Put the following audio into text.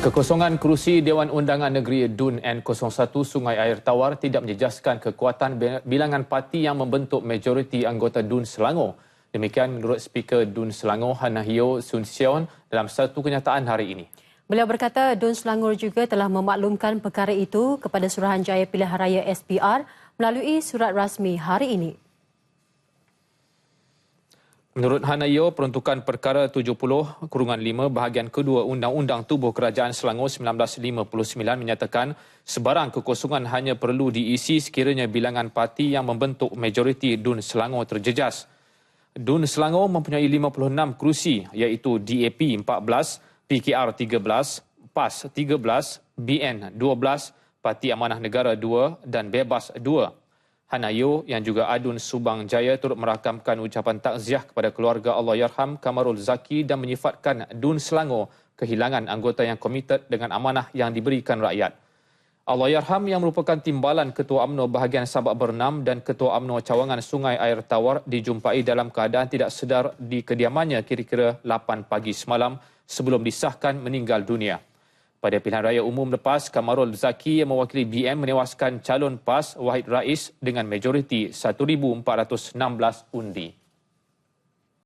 Kekosongan kerusi Dewan Undangan Negeri DUN N01 Sungai Air Tawar tidak menjejaskan kekuatan bilangan parti yang membentuk majoriti anggota DUN Selangor. Demikian menurut Speaker DUN Selangor Hanahio Sun Sion dalam satu kenyataan hari ini. Beliau berkata DUN Selangor juga telah memaklumkan perkara itu kepada Suruhanjaya Pilihan Raya SPR melalui surat rasmi hari ini. Menurut Hanayo, peruntukan perkara 70 kurungan 5 bahagian kedua Undang-Undang Tubuh Kerajaan Selangor 1959 menyatakan sebarang kekosongan hanya perlu diisi sekiranya bilangan parti yang membentuk majoriti DUN Selangor terjejas. DUN Selangor mempunyai 56 kerusi iaitu DAP 14, PKR 13, PAS 13, BN 12, Parti Amanah Negara 2 dan Bebas 2. Hanayo yang juga Adun Subang Jaya turut merakamkan ucapan takziah kepada keluarga Allahyarham Kamarul Zaki dan menyifatkan Dun Selangor kehilangan anggota yang komited dengan amanah yang diberikan rakyat. Allahyarham yang merupakan timbalan Ketua UMNO bahagian Sabak Bernam dan Ketua UMNO Cawangan Sungai Air Tawar dijumpai dalam keadaan tidak sedar di kediamannya kira-kira 8 pagi semalam sebelum disahkan meninggal dunia. Pada pilihan raya umum lepas, Kamarul Zaki yang mewakili BM menewaskan calon PAS Wahid Rais dengan majoriti 1,416 undi.